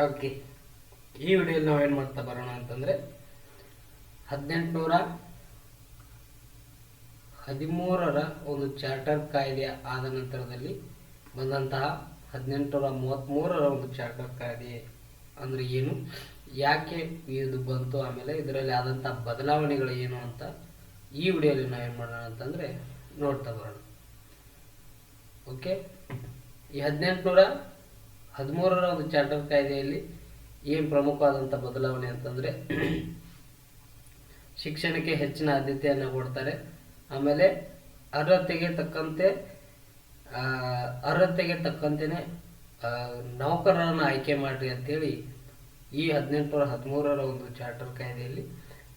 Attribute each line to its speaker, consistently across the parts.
Speaker 1: Okay. ಈ ವಿಡಿಯೋಲಿ ನಾವೇನು ಮಾಡ್ತಾ ಬರೋಣ ಅಂತಂದರೆ, ಹದಿನೆಂಟುನೂರ ಹದಿಮೂರರ ಒಂದು ಚಾರ್ಟರ್ ಕಾಯ್ದೆ ಆದ ನಂತರದಲ್ಲಿ ಬಂದಂತಹ ಹದಿನೆಂಟುನೂರ ಮೂವತ್ತ್ಮೂರರ ಒಂದು ಚಾರ್ಟರ್ ಕಾಯ್ದೆ ಅಂದರೆ ಏನು, ಯಾಕೆ ಇದು ಬಂತು, ಆಮೇಲೆ ಇದರಲ್ಲಿ ಆದಂಥ ಬದಲಾವಣೆಗಳು ಏನು ಅಂತ ಈ ವಿಡಿಯೋಲಿ ನಾವೇನು ಮಾಡೋಣ ಅಂತಂದರೆ ನೋಡ್ತಾ ಬರೋಣ. ಓಕೆ. ಈ ಹದಿನೆಂಟುನೂರ ಹದಿಮೂರರ ಒಂದು ಚಾರ್ಟರ್ ಕಾಯ್ದೆಯಲ್ಲಿ ಏನು ಪ್ರಮುಖವಾದಂಥ ಬದಲಾವಣೆ ಅಂತಂದರೆ ಶಿಕ್ಷಣಕ್ಕೆ ಹೆಚ್ಚಿನ ಆದ್ಯತೆಯನ್ನು ಕೊಡ್ತಾರೆ. ಆಮೇಲೆ ಅರ್ಹತೆಗೆ ತಕ್ಕಂತೆ ಅರ್ಹತೆಗೆ ತಕ್ಕಂತೆ ನೌಕರರನ್ನು ಆಯ್ಕೆ ಮಾಡಿರಿ ಅಂತೇಳಿ ಈ ಹದಿನೆಂಟುನೂರ ಹದಿಮೂರರ ಒಂದು ಚಾರ್ಟರ್ ಕಾಯ್ದೆಯಲ್ಲಿ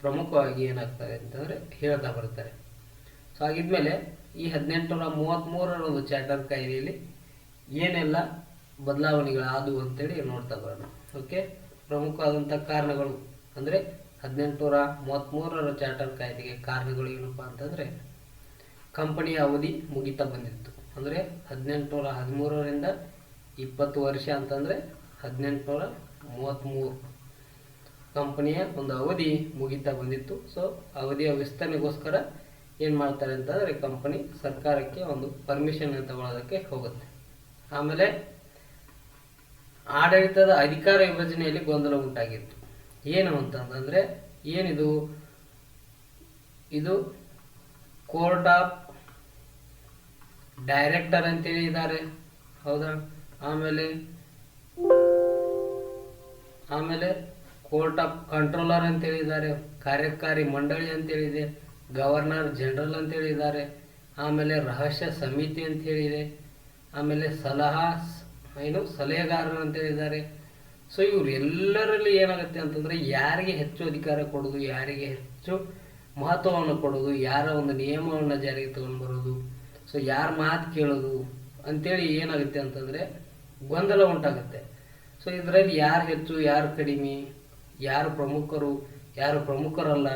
Speaker 1: ಪ್ರಮುಖವಾಗಿ ಏನಾಗ್ತಾರೆ ಅಂತಂದರೆ ಹೇಳ್ತಾ ಬರ್ತಾರೆ ಸೊ, ಹಾಗಿದ್ಮೇಲೆ ಈ ಹದಿನೆಂಟುನೂರ ಮೂವತ್ತ್ಮೂರರ ಒಂದು ಚಾರ್ಟರ್ ಕಾಯ್ದೆಯಲ್ಲಿ ಏನೆಲ್ಲ ಬದಲಾವಣೆಗಳಾದವು ಅಂತೇಳಿ ನೋಡ್ತಾ ಬರೋಣ. ಓಕೆ ಪ್ರಮುಖವಾದಂಥ ಕಾರಣಗಳು ಅಂದರೆ ಹದಿನೆಂಟುನೂರ ಮೂವತ್ತ್ಮೂರರ ಚಾರ್ಟರ್ ಕಾಯ್ದೆಗೆ ಕಾರಣಗಳು ಏನಪ್ಪ ಅಂತಂದರೆ ಕಂಪನಿಯ ಅವಧಿ ಮುಗಿತಾ ಬಂದಿತ್ತು. ಅಂದರೆ ಹದಿನೆಂಟುನೂರ ಹದಿಮೂರರಿಂದ ಇಪ್ಪತ್ತು ವರ್ಷ ಅಂತಂದರೆ ಹದಿನೆಂಟುನೂರ ಮೂವತ್ತ್ಮೂರು ಕಂಪನಿಯ ಒಂದು ಅವಧಿ ಮುಗಿತಾ ಬಂದಿತ್ತು. ಸೊ ಅವಧಿಯ ವಿಸ್ತರಣೆಗೋಸ್ಕರ ಏನು ಮಾಡ್ತಾರೆ ಅಂತಂದರೆ ಕಂಪನಿ ಸರ್ಕಾರಕ್ಕೆ ಒಂದು ಪರ್ಮಿಷನ್ ತಗೊಳ್ಳೋದಕ್ಕೆ ಹೋಗುತ್ತೆ. ಆಮೇಲೆ ಆಡಳಿತದ ಅಧಿಕಾರ ವಿಭಜನೆಯಲ್ಲಿ ಗೊಂದಲ ಉಂಟಾಗಿತ್ತು. ಏನು ಅಂತಂದ್ರೆ, ಏನಿದು? ಇದು ಕೋರ್ಟ್ ಆಫ್ ಡೈರೆಕ್ಟರ್ ಅಂತೇಳಿ ಇದ್ದಾರೆ ಹೌದಾ? ಆಮೇಲೆ ಆಮೇಲೆ ಕೋರ್ಟ್ ಆಫ್ ಕಂಟ್ರೋಲರ್ ಅಂತ ಹೇಳಿದ್ದಾರೆ ಕಾರ್ಯಕಾರಿ ಮಂಡಳಿ ಅಂತ ಹೇಳಿದೆ ಗವರ್ನರ್ ಜನರಲ್ ಅಂತ ಹೇಳಿದ್ದಾರೆ ಆಮೇಲೆ ರಹಸ್ಯ ಸಮಿತಿ ಅಂತ ಹೇಳಿದೆ ಆಮೇಲೆ ಸಲಹಾ ಏನು ಸಲಹೆಗಾರರು ಅಂತ ಹೇಳಿದ್ದಾರೆ. ಸೊ ಇವರು ಎಲ್ಲರಲ್ಲಿ ಏನಾಗುತ್ತೆ ಅಂತಂದ್ರೆ ಯಾರಿಗೆ ಹೆಚ್ಚು ಅಧಿಕಾರ ಕೊಡೋದು, ಯಾರಿಗೆ ಹೆಚ್ಚು ಮಹತ್ವವನ್ನು ಕೊಡೋದು, ಯಾರ ಒಂದು ನಿಯಮವನ್ನು ಜಾರಿಗೆ ತಗೊಂಡು ಬರೋದು ಸೊ ಯಾರ ಮಾತು ಕೇಳೋದು ಅಂತೇಳಿ ಏನಾಗುತ್ತೆ ಅಂತಂದ್ರೆ ಗೊಂದಲ ಉಂಟಾಗುತ್ತೆ. ಸೊ ಇದರಲ್ಲಿ ಯಾರು ಹೆಚ್ಚು, ಯಾರು ಕಡಿಮೆ, ಯಾರು ಪ್ರಮುಖರು, ಯಾರು ಪ್ರಮುಖರಲ್ಲ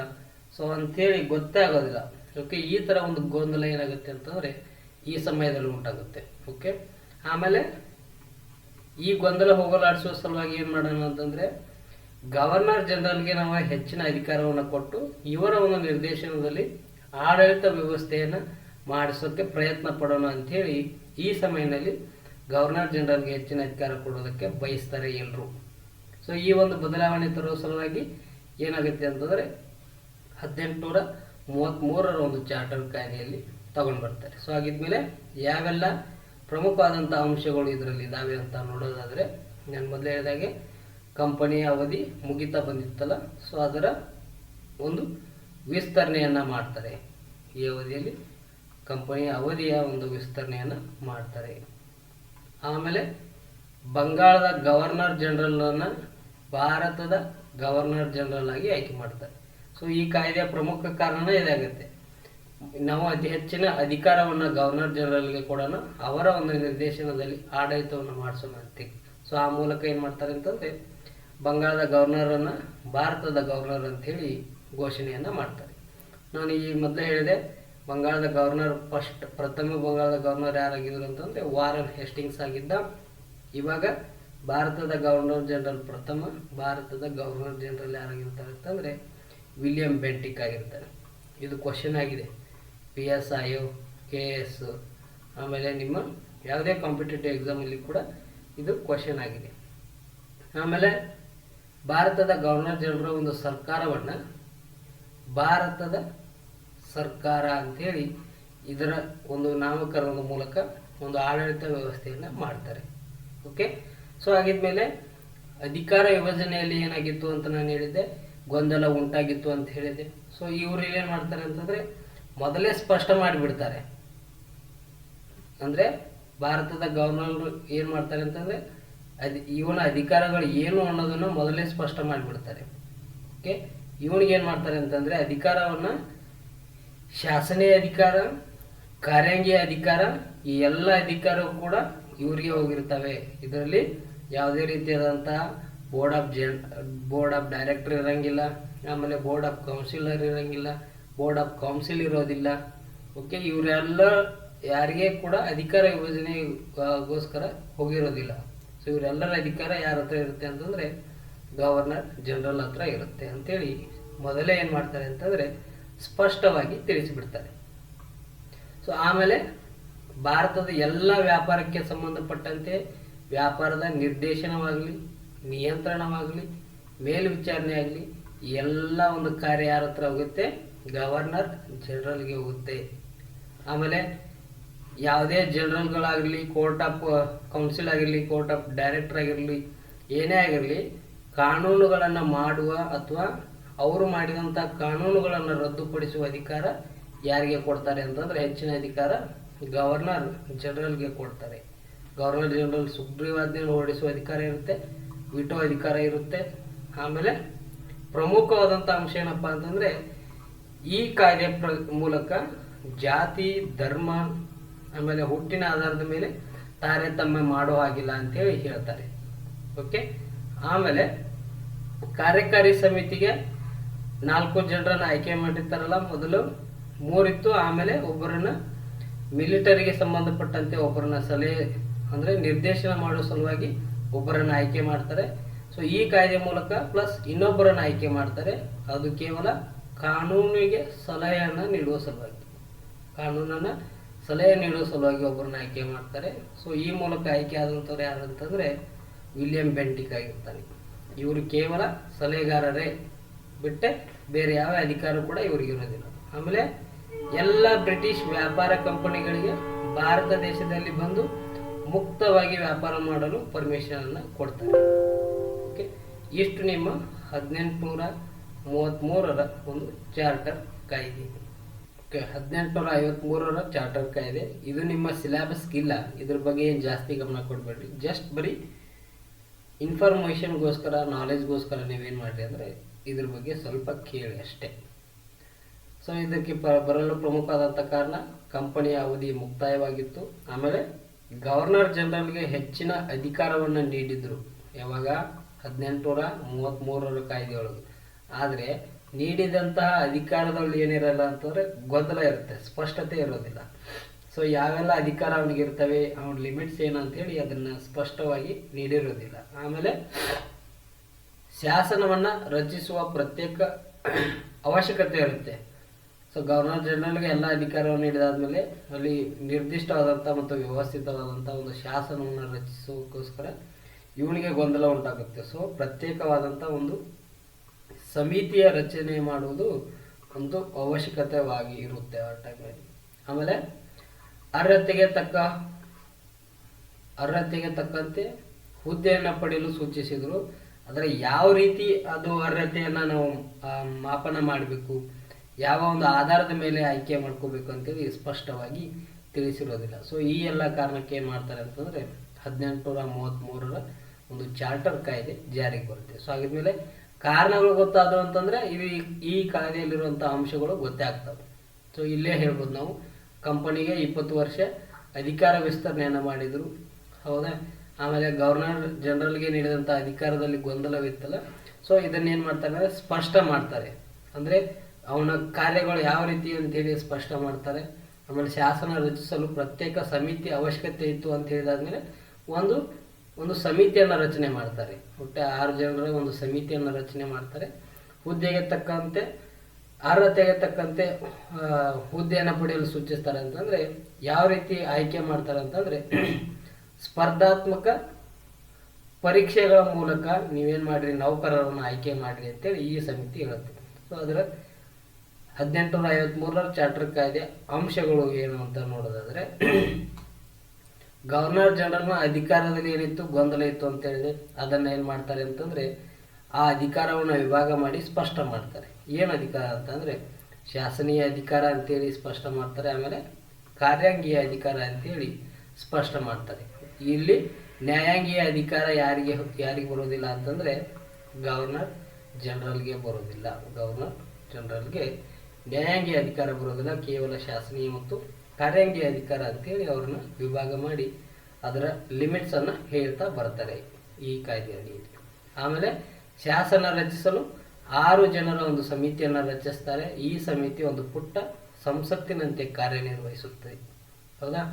Speaker 1: ಸೊ ಅಂಥೇಳಿ ಗೊತ್ತೇ ಆಗೋದಿಲ್ಲ ಓಕೆ ಈ ಥರ ಒಂದು ಗೊಂದಲ ಏನಾಗುತ್ತೆ ಅಂತಂದರೆ ಈ ಸಮಯದಲ್ಲಿ ಉಂಟಾಗುತ್ತೆ. ಓಕೆ ಆಮೇಲೆ ಈ ಗೊಂದಲ ಹೋಗಲಾಡಿಸುವ ಸಲುವಾಗಿ ಏನು ಮಾಡೋಣ ಅಂತಂದರೆ ಗವರ್ನರ್ ಜನರಲ್ಗೆ ನಾವು ಹೆಚ್ಚಿನ ಅಧಿಕಾರವನ್ನು ಕೊಟ್ಟು ಇವರ ಒಂದು ನಿರ್ದೇಶನದಲ್ಲಿ ಆಡಳಿತ ವ್ಯವಸ್ಥೆಯನ್ನು ಮಾಡಿಸೋಕ್ಕೆ ಪ್ರಯತ್ನ ಪಡೋಣ ಅಂಥೇಳಿ ಈ ಸಮಯದಲ್ಲಿ ಗವರ್ನರ್ ಜನರಲ್ಗೆ ಹೆಚ್ಚಿನ ಅಧಿಕಾರ ಕೊಡೋದಕ್ಕೆ ಬಯಸ್ತಾರೆ ಎಲ್ಲರೂ ಸೊ ಈ ಒಂದು ಬದಲಾವಣೆ ತರುವ ಸಲುವಾಗಿ ಏನಾಗುತ್ತೆ ಅಂತಂದರೆ ಹದಿನೆಂಟುನೂರ ಮೂವತ್ತ್ಮೂರರ ಒಂದು ಚಾರ್ಟರ್ ಕಾಯ್ದೆಯಲ್ಲಿ ತಗೊಂಡು ಬರ್ತಾರೆ ಸೊ ಆಗಿದ್ಮೇಲೆ ಯಾವೆಲ್ಲ ಪ್ರಮುಖವಾದಂಥ ಅಂಶಗಳು ಇದರಲ್ಲಿ ಇದ್ದಾವೆ ಅಂತ ನೋಡೋದಾದರೆ ನಾನು ಮೊದಲೇ ಹೇಳಿದಾಗೆ ಕಂಪನಿಯ ಅವಧಿ ಮುಗಿತಾ ಬಂದಿತ್ತಲ್ಲ ಸೊ ಅದರ ಒಂದು ವಿಸ್ತರಣೆಯನ್ನು ಮಾಡ್ತಾರೆ. ಈ ಅವಧಿಯಲ್ಲಿ ಕಂಪನಿಯ ಅವಧಿಯ ಒಂದು ವಿಸ್ತರಣೆಯನ್ನು ಮಾಡ್ತಾರೆ. ಆಮೇಲೆ ಬಂಗಾಳದ ಗವರ್ನರ್ ಜನರಲನ್ನು ಭಾರತದ ಗವರ್ನರ್ ಜನರಲ್ ಆಗಿ ಆಯ್ಕೆ ಮಾಡ್ತಾರೆ. ಸೊ ಈ ಕಾಯ್ದೆಯ ಪ್ರಮುಖ ಕಾರಣ ಇದಾಗುತ್ತೆ ನಾವು ಅತಿ ಹೆಚ್ಚಿನ ಅಧಿಕಾರವನ್ನು ಗವರ್ನರ್ ಜನರಲ್ಗೆ ಕೊಡೋಣ. ಅವರ ಒಂದು ನಿರ್ದೇಶನದಲ್ಲಿ ಆಡಳಿತವನ್ನು ಮಾಡಿಸೋಣ ಅಂತೀವಿ ಸೊ ಆ ಮೂಲಕ ಏನು ಮಾಡ್ತಾರೆ ಅಂತಂದರೆ, ಬಂಗಾಳದ ಗವರ್ನರನ್ನು ಭಾರತದ ಗವರ್ನರ್ ಅಂಥೇಳಿ ಘೋಷಣೆಯನ್ನು ಮಾಡ್ತಾರೆ. ನಾನು ಈ ಮೊದಲು ಹೇಳಿದೆ, ಬಂಗಾಳದ ಗವರ್ನರ್ ಫಸ್ಟ್, ಪ್ರಥಮ ಬಂಗಾಳದ ಗವರ್ನರ್ ಯಾರಾಗಿದ್ರು ಅಂತಂದರೆ, ವಾರನ್ ಹೆಸ್ಟಿಂಗ್ಸ್ ಆಗಿದ್ದ. ಇವಾಗ ಭಾರತದ ಗವರ್ನರ್ ಜನರಲ್ ಪ್ರಥಮ, ಭಾರತದ ಗವರ್ನರ್ ಜನರಲ್ ಯಾರಾಗಿರ್ತಾರೆ ಅಂತಂದರೆ, ವಿಲಿಯಂ ಬೆಂಟಿಕ್ ಆಗಿರ್ತಾರೆ. ಇದು ಕ್ವಶನ್ ಆಗಿದೆ. P S I K S ಆಮೇಲೆ ನಿಮ್ಮ ಯಾವುದೇ ಕಾಂಪಿಟೇಟಿವ್ ಎಕ್ಸಾಮಲ್ಲಿ ಕೂಡ ಇದು ಕ್ವಶನ್ ಆಗಿದೆ. ಆಮೇಲೆ ಭಾರತದ ಗವರ್ನರ್ ಜನರಲ್ ಒಂದು ಸರ್ಕಾರವನ್ನು ಭಾರತದ ಸರ್ಕಾರ ಅಂಥೇಳಿ ಇದರ ಒಂದು ನಾಮಕರಣದ ಮೂಲಕ ಒಂದು ಆಡಳಿತ ವ್ಯವಸ್ಥೆಯನ್ನು ಮಾಡ್ತಾರೆ. ಓಕೆ ಸೊ ಆಗಿದ್ಮೇಲೆ ಅಧಿಕಾರ ವಿಭಜನೆಯಲ್ಲಿ ಏನಾಗಿತ್ತು ಅಂತ ನಾನು ಹೇಳಿದ್ದೆ, ಗೊಂದಲ ಉಂಟಾಗಿತ್ತು ಅಂತ ಹೇಳಿದೆ ಸೊ ಇವರು ಏನು ಮಾಡ್ತಾರೆ ಅಂತಂದರೆ ಮೊದಲೇ ಸ್ಪಷ್ಟ ಮಾಡಿಬಿಡ್ತಾರೆ. ಅಂದರೆ ಭಾರತದ ಗವರ್ನರ್ ಏನು ಮಾಡ್ತಾರೆ ಅಂತಂದರೆ, ಅದು ಇವನ ಅಧಿಕಾರಗಳು ಏನು ಅನ್ನೋದನ್ನು ಮೊದಲೇ ಸ್ಪಷ್ಟ ಮಾಡಿಬಿಡ್ತಾರೆ. ಓಕೆ ಇವನಿಗೆ ಏನು ಮಾಡ್ತಾರೆ ಅಂತಂದರೆ, ಅಧಿಕಾರವನ್ನು ಶಾಸನೀಯ ಅಧಿಕಾರ, ಕಾರ್ಯಾಂಗೀಯ ಅಧಿಕಾರ, ಈ ಎಲ್ಲ ಅಧಿಕಾರವು ಕೂಡ ಇವರಿಗೆ ಹೋಗಿರ್ತವೆ. ಇದರಲ್ಲಿ ಯಾವುದೇ ರೀತಿಯಾದಂತಹ ಬೋರ್ಡ್ ಆಫ್ ಜನ್ ಬೋರ್ಡ್ ಆಫ್ ಡೈರೆಕ್ಟರ್ ಇರಂಗಿಲ್ಲ, ಆಮೇಲೆ ಬೋರ್ಡ್ ಆಫ್ ಕೌನ್ಸಿಲರ್ ಇರಂಗಿಲ್ಲ ಬೋರ್ಡ್ ಆಫ್ ಕೌನ್ಸಿಲ್ ಇರೋದಿಲ್ಲ. ಓಕೆ ಇವರೆಲ್ಲ ಯಾರಿಗೆ ಕೂಡ ಅಧಿಕಾರ ವಿಭಜನೆಗೋಸ್ಕರ ಹೋಗಿರೋದಿಲ್ಲ. ಸೊ ಇವರೆಲ್ಲರ ಅಧಿಕಾರ ಯಾರ ಹತ್ರ ಇರುತ್ತೆ ಅಂತಂದರೆ ಗವರ್ನರ್ ಜನರಲ್ ಹತ್ರ ಇರುತ್ತೆ ಅಂತೇಳಿ ಮೊದಲೇ ಏನು ಮಾಡ್ತಾರೆ ಅಂತಂದರೆ ಸ್ಪಷ್ಟವಾಗಿ ತಿಳಿಸಿಬಿಡ್ತಾರೆ. ಸೊ ಆಮೇಲೆ ಭಾರತದ ಎಲ್ಲ ವ್ಯಾಪಾರಕ್ಕೆ ಸಂಬಂಧಪಟ್ಟಂತೆ ವ್ಯಾಪಾರದ ನಿರ್ದೇಶನವಾಗಲಿ, ನಿಯಂತ್ರಣವಾಗಲಿ, ಮೇಲ್ವಿಚಾರಣೆ ಆಗಲಿ, ಎಲ್ಲ ಒಂದು ಕಾರ್ಯ ಯಾರ ಹತ್ರ ಹೋಗುತ್ತೆ? ಗವರ್ನರ್ ಜನರಲ್ಗೆ ಹೋಗುತ್ತೆ. ಆಮೇಲೆ ಯಾವುದೇ ಜನರಲ್ಗಳಾಗಿರಲಿ ಕೋರ್ಟ್ ಆಫ್ ಕೌನ್ಸಿಲ್ ಆಗಿರಲಿ ಕೋರ್ಟ್ ಆಫ್ ಡೈರೆಕ್ಟರ್ ಆಗಿರಲಿ, ಏನೇ ಆಗಿರಲಿ, ಕಾನೂನುಗಳನ್ನು ಮಾಡುವ ಅಥವಾ ಅವರು ಮಾಡಿದಂಥ ಕಾನೂನುಗಳನ್ನು ರದ್ದುಪಡಿಸುವ ಅಧಿಕಾರ ಯಾರಿಗೆ ಕೊಡ್ತಾರೆ ಅಂತಂದ್ರೆ ಹೆಚ್ಚಿನ ಅಧಿಕಾರ ಗವರ್ನರ್ ಜನರಲ್ಗೆ ಕೊಡ್ತಾರೆ. ಗವರ್ನರ್ ಜನರಲ್ ಸುಗ್ರೀವಾಜ್ಞೆ ಹೊರಡಿಸುವ ಅಧಿಕಾರ ಇರುತ್ತೆ, ವಿಟೋ ಅಧಿಕಾರ ಇರುತ್ತೆ. ಆಮೇಲೆ ಪ್ರಮುಖವಾದಂಥ ಅಂಶ ಏನಪ್ಪ ಅಂತಂದ್ರೆ ಈ ಕಾಯ್ದೆ ಪ್ರ, ಮೂಲಕ ಜಾತಿ, ಧರ್ಮ, ಆಮೇಲೆ ಹುಟ್ಟಿನ ಆಧಾರದ ಮೇಲೆ ತಾರತಮ್ಯ ಮಾಡೋ ಹಾಗಿಲ್ಲ ಅಂತೇಳಿ ಹೇಳ್ತಾರೆ. ಓಕೆ ಆಮೇಲೆ ಕಾರ್ಯಕಾರಿ ಸಮಿತಿಗೆ ನಾಲ್ಕು ಜನರನ್ನ ಆಯ್ಕೆ ಮಾಡಿರ್ತಾರಲ್ಲ, ಮೊದಲು ಮೂರಿತ್ತು, ಆಮೇಲೆ ಒಬ್ಬರನ್ನ ಮಿಲಿಟರಿಗೆ ಸಂಬಂಧಪಟ್ಟಂತೆ ಒಬ್ಬರನ್ನ ಸಲಹೆ, ಅಂದ್ರೆ ನಿರ್ದೇಶನ ಮಾಡೋ ಸಲುವಾಗಿ ಒಬ್ಬರನ್ನ ಆಯ್ಕೆ ಮಾಡ್ತಾರೆ. ಸೊ ಈ ಕಾಯ್ದೆ ಮೂಲಕ ಪ್ಲಸ್ ಇನ್ನೊಬ್ಬರನ್ನ ಆಯ್ಕೆ ಮಾಡ್ತಾರೆ. ಅದು ಕೇವಲ ಕಾನೂನಿಗೆ ಸಲಹೆಯನ್ನು ನೀಡುವ ಸಲುವಾಗಿ. ಕಾನೂನನ್ನ ಸಲಹೆ ನೀಡುವ ಸಲುವಾಗಿ ಒಬ್ಬರನ್ನ ಆಯ್ಕೆ ಮಾಡ್ತಾರೆ. ಸೊ ಈ ಮೂಲಕ ಆಯ್ಕೆ ಆದಂಥವ್ರು ಯಾರಂತಂದ್ರೆ ವಿಲಿಯಂ ಬೆಂಟಿಕ್ ಆಗಿರ್ತಾನೆ. ಇವರು ಕೇವಲ ಸಲಹೆಗಾರರೇ ಬಿಟ್ಟೆ ಬೇರೆ ಯಾವ ಅಧಿಕಾರ ಕೂಡ ಇವರಿಗೆ ಇರೋದಿಲ್ಲ. ಆಮೇಲೆ ಎಲ್ಲ ಬ್ರಿಟಿಷ್ ವ್ಯಾಪಾರ ಕಂಪನಿಗಳಿಗೆ ಭಾರತ ದೇಶದಲ್ಲಿ ಬಂದು ಮುಕ್ತವಾಗಿ ವ್ಯಾಪಾರ ಮಾಡಲು ಪರ್ಮಿಷನ್ ಅನ್ನ ಕೊಡ್ತಾರೆ. ಓಕೆ ಇಷ್ಟು ನಿಮ್ಮ ಹದಿನೆಂಟುನೂರ ಮೂವತ್ತ್ಮೂರರ ಒಂದು ಚಾರ್ಟರ್ ಕಾಯ್ದೆ. ಹದಿನೆಂಟುನೂರ ಐವತ್ತ್ಮೂರರ ಚಾರ್ಟರ್ ಕಾಯ್ದೆ. ಇದು ನಿಮ್ಮ ಸಿಲೆಬಸ್ಗಿಲ್ಲ ಇದ್ರ ಬಗ್ಗೆ ಏನು ಜಾಸ್ತಿ ಗಮನ ಕೊಡಬೇಡ್ರಿ ಜಸ್ಟ್ ಬರೀ ಇನ್ಫಾರ್ಮೇಷನ್ಗೋಸ್ಕರ ನಾಲೆಜ್ಗೋಸ್ಕರ ನೀವೇನು ಮಾಡಿರಿ ಅಂದರೆ ಇದ್ರ ಬಗ್ಗೆ ಸ್ವಲ್ಪ ಕೇಳಿ ಅಷ್ಟೇ. ಸೊ ಇದಕ್ಕೆ ಬರಲು ಪ್ರಮುಖವಾದಂಥ ಕಾರಣ ಕಂಪನಿಯ ಅವಧಿ ಮುಕ್ತಾಯವಾಗಿತ್ತು. ಆಮೇಲೆ ಗವರ್ನರ್ ಜನರಲ್ಗೆ ಹೆಚ್ಚಿನ ಅಧಿಕಾರವನ್ನು ನೀಡಿದರು. ಯಾವಾಗ? ಹದಿನೆಂಟುನೂರ ಮೂವತ್ತ್ಮೂರರ ಕಾಯ್ದೆಯೊಳಗೆ. ಆದರೆ ನೀಡಿದಂತಹ ಅಧಿಕಾರದಲ್ಲಿ ಏನಿರಲ್ಲ ಅಂತಂದರೆ ಗೊಂದಲ ಇರುತ್ತೆ, ಸ್ಪಷ್ಟತೆ ಇರೋದಿಲ್ಲ. ಸೊ ಯಾವೆಲ್ಲ ಅಧಿಕಾರ ಅವನಿಗೆ ಇರ್ತವೆ, ಅವನ ಲಿಮಿಟ್ಸ್ ಏನು ಅಂತೇಳಿ ಅದನ್ನು ಸ್ಪಷ್ಟವಾಗಿ ನೀಡಿರೋದಿಲ್ಲ. ಆಮೇಲೆ ಶಾಸನವನ್ನು ರಚಿಸುವ ಪ್ರತ್ಯೇಕ ಅವಶ್ಯಕತೆ ಇರುತ್ತೆ. ಸೊ ಗವರ್ನರ್ ಜನರಲ್ಗೆ ಎಲ್ಲ ಅಧಿಕಾರವನ್ನು ನೀಡಿದಾದ್ಮೇಲೆ ಅಲ್ಲಿ ನಿರ್ದಿಷ್ಟವಾದಂಥ ಮತ್ತು ವ್ಯವಸ್ಥಿತವಾದಂಥ ಒಂದು ಶಾಸನವನ್ನು ರಚಿಸೋಕ್ಕೋಸ್ಕರ ಇವನಿಗೆ ಗೊಂದಲ ಉಂಟಾಗುತ್ತೆ. ಸೊ ಪ್ರತ್ಯೇಕವಾದಂಥ ಒಂದು ಸಮಿತಿಯ ರಚನೆ ಮಾಡುವುದು ಒಂದು ಅವಶ್ಯಕತೆವಾಗಿ ಇರುತ್ತೆ ಆ ಟೈಮಲ್ಲಿ. ಆಮೇಲೆ ಅರ್ಹತೆಗೆ ತಕ್ಕ, ಅರ್ಹತೆಗೆ ತಕ್ಕಂತೆ ಹುದ್ದೆಯನ್ನು ಪಡೆಯಲು ಸೂಚಿಸಿದರು. ಆದರೆ ಯಾವ ರೀತಿ ಅದು ಅರ್ಹತೆಯನ್ನು ನಾವು ಮಾಪನ ಮಾಡಬೇಕು, ಯಾವ ಒಂದು ಆಧಾರದ ಮೇಲೆ ಆಯ್ಕೆ ಮಾಡ್ಕೋಬೇಕು ಅಂತೇಳಿ ಸ್ಪಷ್ಟವಾಗಿ ತಿಳಿಸಿರೋದಿಲ್ಲ. ಸೊ ಈ ಎಲ್ಲ ಕಾರಣಕ್ಕೆ ಏನು ಮಾಡ್ತಾರೆ ಅಂತಂದರೆ ಹದಿನೆಂಟುನೂರ ಮೂವತ್ತ್ಮೂರರ ಒಂದು ಚಾರ್ಟರ್ ಕಾಯ್ದೆ ಜಾರಿಗೆ ಬರುತ್ತೆ. ಸೊ ಹಾಗಿದ್ಮೇಲೆ ಕಾರಣಗಳು ಗೊತ್ತಾದವು ಅಂತಂದರೆ ಇದು ಈ- ಕಾಯ್ದೆಯಲ್ಲಿರುವಂಥ ಅಂಶಗಳು ಗೊತ್ತೇ ಆಗ್ತವೆ. ಸೊ ಇಲ್ಲೇ ಹೇಳ್ಬೋದು ನಾವು. ಕಂಪನಿಗೆ ಇಪ್ಪತ್ತು ವರ್ಷ ಅಧಿಕಾರ ವಿಸ್ತರಣೆಯನ್ನು ಮಾಡಿದರು. ಹೌದಾ? ಆಮೇಲೆ ಗವರ್ನರ್ ಜನರಲ್ಗೆ ನೀಡಿದಂಥ ಅಧಿಕಾರದಲ್ಲಿ ಗೊಂದಲವಿತ್ತಲ್ಲ? ಸೊ ಇದನ್ನೇನು ಮಾಡ್ತಾರೆ ಅಂದರೆ ಸ್ಪಷ್ಟ ಮಾಡ್ತಾರೆ. ಅಂದರೆ ಅವನ ಕಾರ್ಯಗಳು ಯಾವ ರೀತಿ ಅಂತೇಳಿ ಸ್ಪಷ್ಟ ಮಾಡ್ತಾರೆ. ಆಮೇಲೆ ಶಾಸನ ರಚಿಸಲು ಪ್ರತ್ಯೇಕ ಸಮಿತಿ ಅವಶ್ಯಕತೆ ಇತ್ತು ಅಂತ ಹೇಳಿದಾದ್ಮೇಲೆ ಒಂದು ಒಂದು ಸಮಿತಿಯನ್ನು ರಚನೆ ಮಾಡ್ತಾರೆ. ಒಟ್ಟೆ ಆರು ಜನರ ಒಂದು ಸಮಿತಿಯನ್ನು ರಚನೆ ಮಾಡ್ತಾರೆ. ಹುದ್ದೆಗೆ ತಕ್ಕಂತೆ ಅರ್ಹತೆಗೆ ತಕ್ಕಂತೆ ಹುದ್ದೆಯನ್ನು ಪಡೆಯಲು ಸೂಚಿಸ್ತಾರೆ ಅಂತಂದ್ರೆ, ಯಾವ ರೀತಿ ಆಯ್ಕೆ ಮಾಡ್ತಾರೆ ಅಂತಂದ್ರೆ, ಸ್ಪರ್ಧಾತ್ಮಕ ಪರೀಕ್ಷೆಗಳ ಮೂಲಕ ನೀವೇನು ಮಾಡಿರಿ, ನೌಕರರನ್ನು ಆಯ್ಕೆ ಮಾಡಿರಿ ಅಂತೇಳಿ ಈ ಸಮಿತಿ ಹೇಳುತ್ತೆ. ಸೊ ಅದರ ಹದಿನೆಂಟುನೂರ ಐವತ್ಮೂರರ ಚಾರ್ಟರ್ ಕಾಯ್ದೆ ಅಂಶಗಳು ಏನು ಅಂತ ನೋಡೋದಾದ್ರೆ ಗವರ್ನರ್ ಜನರಲ್ನ ಅಧಿಕಾರದಲ್ಲಿ ಏನಿತ್ತು ಗೊಂದಲ ಇತ್ತು ಅಂತ ಹೇಳಿದ್ರೆ ಅದನ್ನ ಏನು ಮಾಡ್ತಾರೆ ಅಂತಂದ್ರೆ ಆ ಅಧಿಕಾರವನ್ನು ವಿಭಾಗ ಮಾಡಿ ಸ್ಪಷ್ಟ ಮಾಡ್ತಾರೆ. ಏನು ಅಧಿಕಾರ ಅಂತಂದರೆ ಶಾಸನೀಯ ಅಧಿಕಾರ ಅಂತೇಳಿ ಸ್ಪಷ್ಟ ಮಾಡ್ತಾರೆ, ಆಮೇಲೆ ಕಾರ್ಯಾಂಗೀಯ ಅಧಿಕಾರ ಅಂತೇಳಿ ಸ್ಪಷ್ಟ ಮಾಡ್ತಾರೆ. ಇಲ್ಲಿ ನ್ಯಾಯಾಂಗೀಯ ಅಧಿಕಾರ ಯಾರಿಗೆ ಯಾರಿಗೆ ಬರೋದಿಲ್ಲ ಅಂತಂದ್ರೆ ಗವರ್ನರ್ ಜನರಲ್ಗೆ ಬರೋದಿಲ್ಲ. ಗವರ್ನರ್ ಜನರಲ್ಗೆ ನ್ಯಾಯಾಂಗೀಯ ಅಧಿಕಾರ ಬರೋದಿಲ್ಲ, ಕೇವಲ ಶಾಸನೀಯ ಮತ್ತು ಕಾರ್ಯಾಂಗೀಯ ಅಧಿಕಾರ ಅಂತೇಳಿ ಅವ್ರನ್ನ ವಿಭಾಗ ಮಾಡಿ ಅದರ ಲಿಮಿಟ್ಸ್ ಅನ್ನ ಹೇಳ್ತಾ ಬರ್ತಾರೆ ಈ ಕಾಯ್ದೆ ಅಡಿಯಲ್ಲಿ ಆಮೇಲೆ ಶಾಸನ ರಚಿಸಲು ಆರು ಜನರ ಒಂದು ಸಮಿತಿಯನ್ನು ರಚಿಸ್ತಾರೆ. ಈ ಸಮಿತಿ ಒಂದು ಪುಟ್ಟ ಸಂಸತ್ತಿನಂತೆ ಕಾರ್ಯನಿರ್ವಹಿಸುತ್ತದೆ. ಹೌದಾ?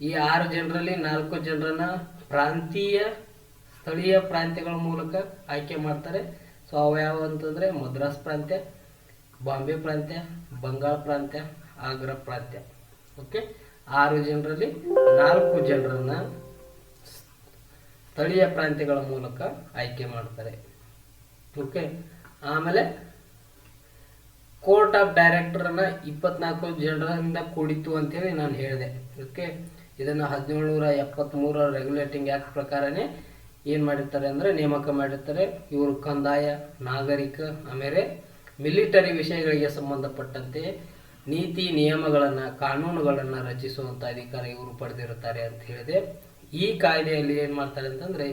Speaker 1: ಈ ಆರು ಜನರಲ್ಲಿ ನಾಲ್ಕು ಜನರನ್ನ ಪ್ರಾಂತೀಯ, ಸ್ಥಳೀಯ ಪ್ರಾಂತ್ಯಗಳ ಮೂಲಕ ಆಯ್ಕೆ ಮಾಡ್ತಾರೆ. ಸೊ ಅವು ಅಂತಂದರೆ ಮದ್ರಾಸ್ ಪ್ರಾಂತ್ಯ, ಬಾಂಬೆ ಪ್ರಾಂತ್ಯ, ಬಂಗಾಳ ಪ್ರಾಂತ್ಯ, ಆಗ್ರಾ ಪ್ರಾಂತ್ಯ. ಓಕೆ ಆರು ಜನರಲ್ಲಿ, ನಾಲ್ಕು ಜನರನ್ನ ಸ್ಥಳೀಯ ಪ್ರಾಂತ್ಯಗಳ ಮೂಲಕ ಆಯ್ಕೆ ಮಾಡ್ತಾರೆ. ಓಕೆ ಆಮೇಲೆ ಕೋರ್ಟ್ ಆಫ್ ಡೈರೆಕ್ಟರ್ನ ಇಪ್ಪತ್ನಾಲ್ಕು ಜನರಿಂದ ಕೂಡಿತ್ತು ಅಂತೇಳಿ ನಾನು ಹೇಳಿದೆ. ಓಕೆ ಇದನ್ನು ಹದಿನೇಳುನೂರ ಎಪ್ಪತ್ತ್ಮೂರರ ರೆಗ್ಯುಲೇಟಿಂಗ್ ಆ್ಯಕ್ಟ್ ಪ್ರಕಾರನೇ ಏನು ಮಾಡಿರ್ತಾರೆ ಅಂದರೆ ನೇಮಕ ಮಾಡಿರ್ತಾರೆ. ಇವರು ಕಂದಾಯ, ನಾಗರಿಕ, ಆಮೇಲೆ ಮಿಲಿಟರಿ ವಿಷಯಗಳಿಗೆ ಸಂಬಂಧಪಟ್ಟಂತೆ ನೀತಿ ನಿಯಮಗಳನ್ನು, ಕಾನೂನುಗಳನ್ನು ರಚಿಸುವಂಥ ಅಧಿಕಾರ ಇವರು ಪಡೆದಿರುತ್ತಾರೆ ಅಂತ ಹೇಳಿದೆ. ಈ ಕಾಯ್ದೆಯಲ್ಲಿ ಏನು ಮಾಡ್ತಾರೆ ಅಂತಂದರೆ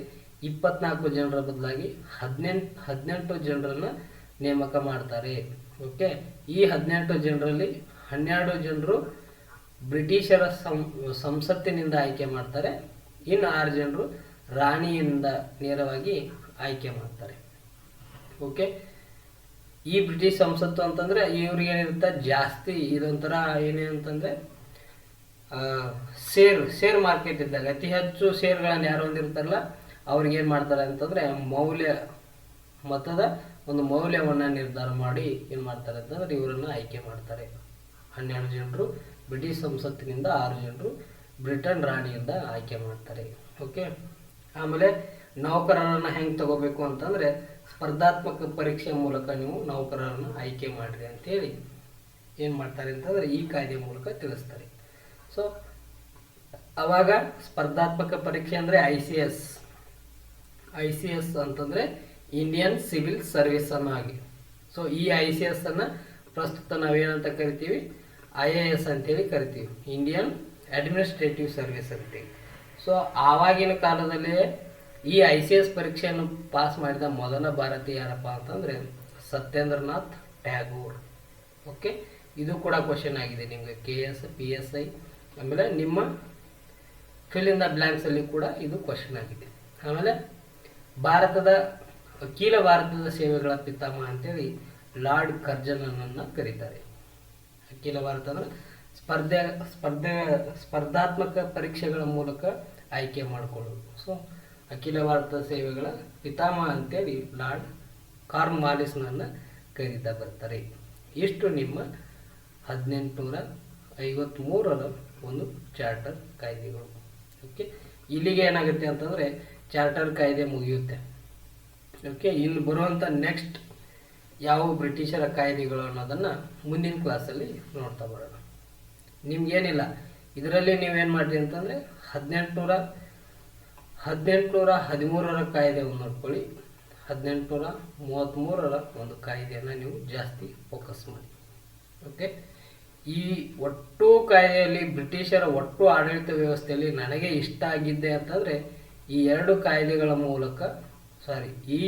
Speaker 1: ಇಪ್ಪತ್ನಾಲ್ಕು ಜನರ ಬದಲಾಗಿ ಹದಿನೆಂಟು ಹದಿನೆಂಟು ಜನರನ್ನು ನೇಮಕ ಮಾಡ್ತಾರೆ. ಓಕೆ? ಈ ಹದಿನೆಂಟು ಜನರಲ್ಲಿ ಹನ್ನೆರಡು ಜನರು ಬ್ರಿಟಿಷರ ಸಂಸತ್ತಿನಿಂದ ಆಯ್ಕೆ ಮಾಡ್ತಾರೆ. ಇನ್ನು ಆರು ಜನರು ರಾಣಿಯಿಂದ ನೇರವಾಗಿ ಆಯ್ಕೆ ಮಾಡ್ತಾರೆ. ಓಕೆ? ಈ ಬ್ರಿಟಿಷ್ ಸಂಸತ್ತು ಅಂತಂದ್ರೆ ಇವ್ರಿಗೆ ಏನಿರುತ್ತೆ ಜಾಸ್ತಿ ಇದೊಂಥರ ಏನೇ ಅಂತಂದ್ರೆ ಶೇರ್ ಶೇರ್ ಮಾರ್ಕೆಟ್ ಇದ್ದಾಗ, ಅತಿ ಹೆಚ್ಚು ಶೇರ್ಗಳನ್ನು ಯಾರು ಹೊಂದಿರ್ತಾರಲ್ಲ, ಅವ್ರಿಗೆ ಏನು ಮಾಡ್ತಾರೆ ಅಂತಂದ್ರೆ ಮೌಲ್ಯ ಮತದ ಒಂದು ಮೌಲ್ಯವನ್ನು ನಿರ್ಧಾರ ಮಾಡಿ ಏನು ಮಾಡ್ತಾರೆ ಅಂತಂದ್ರೆ ಇವರನ್ನು ಆಯ್ಕೆ ಮಾಡ್ತಾರೆ. ಹನ್ನೆರಡು ಜನರು ಬ್ರಿಟಿಷ್ ಸಂಸತ್ತಿನಿಂದ ಆರು ಜನರು ಬ್ರಿಟನ್ ರಾಣಿಯಿಂದ ಆಯ್ಕೆ ಮಾಡ್ತಾರೆ. ಓಕೆ? ಆಮೇಲೆ ನೌಕರರನ್ನು ಹೆಂಗೆ ತಗೋಬೇಕು ಅಂತಂದರೆ ಸ್ಪರ್ಧಾತ್ಮಕ ಪರೀಕ್ಷೆ ಮೂಲಕ ನೀವು ನೌಕರರನ್ನು ಆಯ್ಕೆ ಮಾಡಿರಿ ಅಂತೇಳಿ ಏನು ಮಾಡ್ತಾರೆ ಅಂತಂದರೆ ಈ ಕಾಯ್ದೆ ಮೂಲಕ ತಿಳಿಸ್ತಾರೆ. ಸೊ ಅವಾಗ ಸ್ಪರ್ಧಾತ್ಮಕ ಪರೀಕ್ಷೆ ಅಂದರೆ I C S I C S ಅಂತಂದರೆ ಇಂಡಿಯನ್ ಸಿವಿಲ್ ಸರ್ವಿಸ್ ಹಾಗೆ ಸೊ ಈ ಐ ಸಿ ಎಸ್ ಅನ್ನು ಪ್ರಸ್ತುತ ನಾವೇನಂತ ಕರಿತೀವಿ? ಐ ಎ ಎಸ್ ಅಂತೇಳಿ ಕರಿತೀವಿ. ಇಂಡಿಯನ್ ಅಡ್ಮಿನಿಸ್ಟ್ರೇಟಿವ್ ಸರ್ವಿಸ್ ಅಂತೇಳಿ. ಸೊ ಆವಾಗಿನ ಕಾಲದಲ್ಲಿ ಈ ಐ ಸಿ ಎಸ್ ಪರೀಕ್ಷೆಯನ್ನು ಪಾಸ್ ಮಾಡಿದ ಮೊದಲ ಭಾರತೀಯ ಯಾರಪ್ಪ ಅಂತಂದರೆ ಸತ್ಯೇಂದ್ರನಾಥ್ ಟ್ಯಾಗೂರ್. ಓಕೆ ಇದು ಕೂಡ ಕ್ವಶನ್ ಆಗಿದೆ ನಿಮಗೆ. K S P S I ಆಮೇಲೆ ನಿಮ್ಮ ಫಿಲ್ ಇನ್ ದ ಬ್ಲಾಂಕ್ಸ್ ಅಲ್ಲಿ ಕೂಡ ಇದು ಕ್ವಶನ್ ಆಗಿದೆ. ಆಮೇಲೆ ಭಾರತದ, ಅಖಿಲ ಭಾರತದ ಸೇವೆಗಳ ಪಿತಾಮಹ ಅಂತೇಳಿ ಲಾರ್ಡ್ ಕರ್ಜನನನ್ನು ಕರೀತಾರೆ. ಅಖಿಲ ಭಾರತ ಅಂದ್ರೆ ಸ್ಪರ್ಧೆ ಸ್ಪರ್ಧೆ, ಸ್ಪರ್ಧಾತ್ಮಕ ಪರೀಕ್ಷೆಗಳ ಮೂಲಕ ಆಯ್ಕೆ ಮಾಡಿಕೊಳ್ಳೋದು. ಸೊ ಅಖಿಲ ಭಾರತ ಸೇವೆಗಳ ಪಿತಾಮಹ ಅಂತೇಳಿ ಲಾರ್ಡ್ ಕಾರ್ನ್ ಮಾಲಿಸ್ನನ್ನು ಕರೀತಾ ಬರ್ತಾರೆ. ಇಷ್ಟು ನಿಮ್ಮ ಹದಿನೆಂಟುನೂರ ಐವತ್ತ್ಮೂರರ ಒಂದು ಚಾರ್ಟರ್ ಕಾಯ್ದೆಗಳು. ಓಕೆ, ಇಲ್ಲಿಗೆ ಏನಾಗುತ್ತೆ ಅಂತಂದರೆ ಚಾರ್ಟರ್ ಕಾಯ್ದೆ ಮುಗಿಯುತ್ತೆ. ಓಕೆ, ಇಲ್ಲಿ ಬರುವಂಥ ನೆಕ್ಸ್ಟ್ ಯಾವ ಬ್ರಿಟಿಷರ ಕಾಯ್ದೆಗಳು ಅನ್ನೋದನ್ನು ಮುಂದಿನ ಕ್ಲಾಸಲ್ಲಿ ನೋಡ್ತಾ ಬರೋಣ. ನಿಮ್ಗೇನಿಲ್ಲ, ಇದರಲ್ಲಿ ನೀವೇನು ಮಾಡಿರಿ ಅಂತಂದರೆ ಹದಿನೆಂಟುನೂರ ಹದಿನೆಂಟುನೂರ ಹದಿಮೂರರ ಕಾಯ್ದೆಯನ್ನು ನೋಡ್ಕೊಳ್ಳಿ. ಹದಿನೆಂಟುನೂರ ಮೂವತ್ತ್ಮೂರರ ಒಂದು ಕಾಯ್ದೆಯನ್ನು ನೀವು ಜಾಸ್ತಿ ಫೋಕಸ್ ಮಾಡಿ. ಓಕೆ ಈ ಒಟ್ಟು ಕಾಯ್ದೆಯಲ್ಲಿ ಬ್ರಿಟಿಷರ ಒಟ್ಟು ಆಡಳಿತ ವ್ಯವಸ್ಥೆಯಲ್ಲಿ ನನಗೆ ಇಷ್ಟ ಆಗಿದ್ದೆ ಅಂತಂದರೆ, ಈ ಎರಡು ಕಾಯ್ದೆಗಳ ಮೂಲಕ ಸಾರಿ ಈ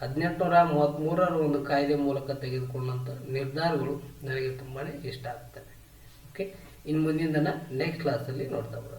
Speaker 1: ಹದಿನೆಂಟುನೂರ ಮೂವತ್ತ್ಮೂರರ ಒಂದು ಕಾಯ್ದೆ ಮೂಲಕ ತೆಗೆದುಕೊಂಡಂಥ ನಿರ್ಧಾರಗಳು ನನಗೆ ತುಂಬಾ ಇಷ್ಟ ಆಗ್ತವೆ. ಓಕೆ ಇನ್ನು ಮುಂದಿನ ನೆಕ್ಸ್ಟ್ ಕ್ಲಾಸಲ್ಲಿ ನೋಡ್ತಾ ಬರೋಣ.